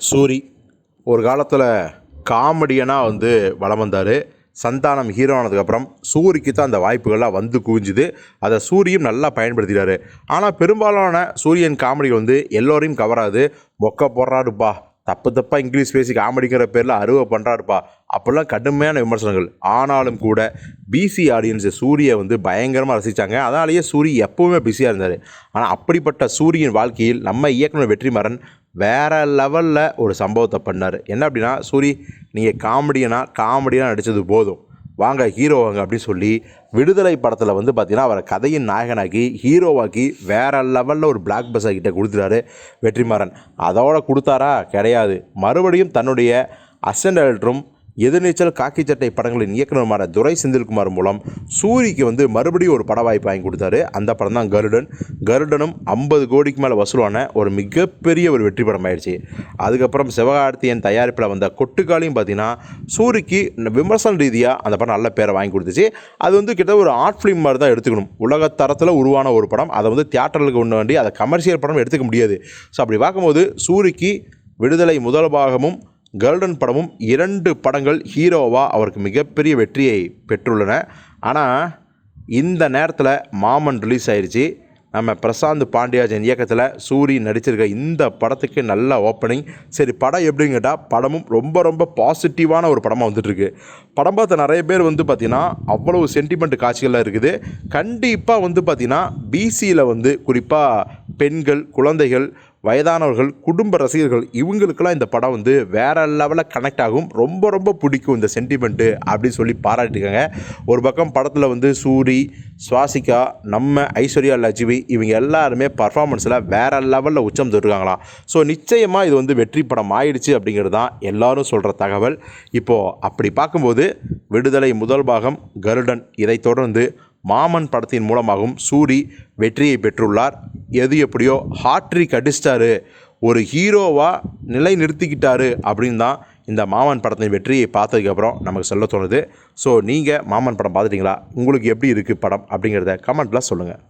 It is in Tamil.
சூரி. ஒரு காலத்தில் காமெடியனாக வந்து வலம் வந்தார். சந்தானம் ஹீரோ ஆனதுக்கப்புறம் சூரிக்கு தான் அந்த வாய்ப்புகள்லாம் வந்து குவிஞ்சுது. அதை சூரியும் நல்லா பயன்படுத்திட்டாரு. ஆனால் பெரும்பாலான சூரியன் காமெடி வந்து எல்லோரையும் கவராது. மொக்க போடுறாருப்பா. தப்பு தப்பாக இங்கிலீஷ் பேசி காமெடிங்கிற பேரில் அருவை பண்ணுறாருப்பா அப்படிலாம் கடுமையான விமர்சனங்கள். ஆனாலும் கூட பிசி ஆடியன்ஸு சூரியை வந்து பயங்கரமாக ரசித்தாங்க அதனாலேயே சூரி எப்போவுமே பிஸியாக இருந்தார். ஆனால் அப்படிப்பட்ட சூரியன் வாழ்க்கையில் நம்ம இயக்குனர் வெற்றிமாறன் வேறு லெவலில் ஒரு சம்பவத்தை பண்ணார். என்ன அப்படின்னா சூரி நீங்கள் காமெடியனா காமெடியாக நடித்தது போதும். வாங்க ஹீரோ வாங்க அப்படின்னு சொல்லி விடுதலை படத்தில் வந்து பார்த்தீங்கன்னா அவரை கதையின் நாயகனாக்கி ஹீரோவாக்கி வேறு லெவலில் ஒரு பிளாக் பஸ்ஸர் கிட்ட கொடுத்துட்டாரு வெற்றிமாறன். அதோட கொடுத்தாரா? கிடையாது. மறுபடியும் தன்னுடைய அசண்ட் எதிர்நீச்சல் காக்கி சட்டை படங்களின் இயக்குநருமான துரை செந்தில்குமார் மூலம் சூரிக்கு வந்து மறுபடியும் ஒரு பட வாய்ப்பு வாங்கி கொடுத்தாரு. அந்த படம் தான் கருடன். கருடனும் ஐம்பது கோடிக்கு மேலே வசூலான ஒரு மிகப்பெரிய ஒரு வெற்றி படம் ஆயிடுச்சு அதுக்கப்புறம் சிவகார்த்தியன் தயாரிப்பில் வந்த கொட்டுக்காலையும் பார்த்தீங்கன்னா சூரிக்கு விமர்சன ரீதியாக அந்த படம் நல்ல பேரை வாங்கி கொடுத்துச்சு. அது வந்து கிட்ட ஒரு ஆர்ட் ஃபிலிம் மாதிரி தான் எடுத்துக்கணும். உலக தரத்தில் உருவான ஒரு படம். அதை வந்து தியேட்டருக்கு கொண்டு வேண்டி அதை கமர்ஷியல் படம் எடுத்துக்க முடியாது. ஸோ அப்படி பார்க்கும்போது சூரிக்கு விடுதலை முதல் பாகமும் கருடன் படமும் இரண்டு படங்கள் ஹீரோவாக அவருக்கு மிகப்பெரிய வெற்றியை பெற்றுள்ளன. ஆனால் இந்த நேரத்தில் மாமன் ரிலீஸ் ஆயிடுச்சு நம்ம பிரசாந்த் பாண்டியாஜன் இயக்கத்தில் சூரி நடிச்சிருக்க இந்த படத்துக்கு நல்ல ஓப்பனிங் சரி படம் எப்படின்னு கேட்டால் படமும் ரொம்ப ரொம்ப பாசிட்டிவான ஒரு படமாக வந்துட்டுருக்கு. படம் பார்த்த நிறைய பேர் வந்து பார்த்திங்கன்னா அவ்வளவு சென்டிமெண்ட் காட்சிகள்லாம் இருக்குது. கண்டிப்பாக வந்து பார்த்திங்கன்னா பிசியில் வந்து குறிப்பாக பெண்கள் குழந்தைகள் வயதானவர்கள் குடும்ப ரசிகர்கள் இவங்களுக்கெல்லாம் இந்த படம் வந்து வேற லெவலில் கனெக்ட் ஆகும். ரொம்ப ரொம்ப பிடிக்கும் இந்த சென்டிமெண்ட்டு அப்படின்னு சொல்லி பாராட்டிருக்காங்க ஒரு பக்கம் படத்தில் வந்து சூரி சுவாசிகா நம்ம ஐஸ்வர்யா லட்சுமி இவங்க எல்லாருமே பர்ஃபார்மன்ஸில் வேற லெவலில் உச்சம் தொட்டுருக்காங்களாம் ஸோ நிச்சயமாக இது வந்து வெற்றி படம் ஆயிடுச்சு அப்படிங்கிறது தான் எல்லாரும் சொல்கிற தகவல். இப்போது அப்படி பார்க்கும்போது விடுதலை முதல் பாகம் கருடன் இதைத் தொடர்ந்து மாமன் படத்தின் மூலமாகவும் சூரி வெற்றியை பெற்றுள்ளார். எது எப்படியோ ஹாட்ரிக் அடிச்சிட்டாரு. ஒரு ஹீரோவாக நிலை நிறுத்திக்கிட்டாரு அப்படின்னு தான் இந்த மாமன் படத்தின் வெற்றியை பார்த்ததுக்கப்புறம் நமக்கு சொல்ல தோணுது. ஸோ நீங்கள் மாமன் படம் பார்த்துட்டிங்களா? உங்களுக்கு எப்படி இருக்குது படம் அப்படிங்கிறத கமெண்ட்டில் சொல்லுங்கள்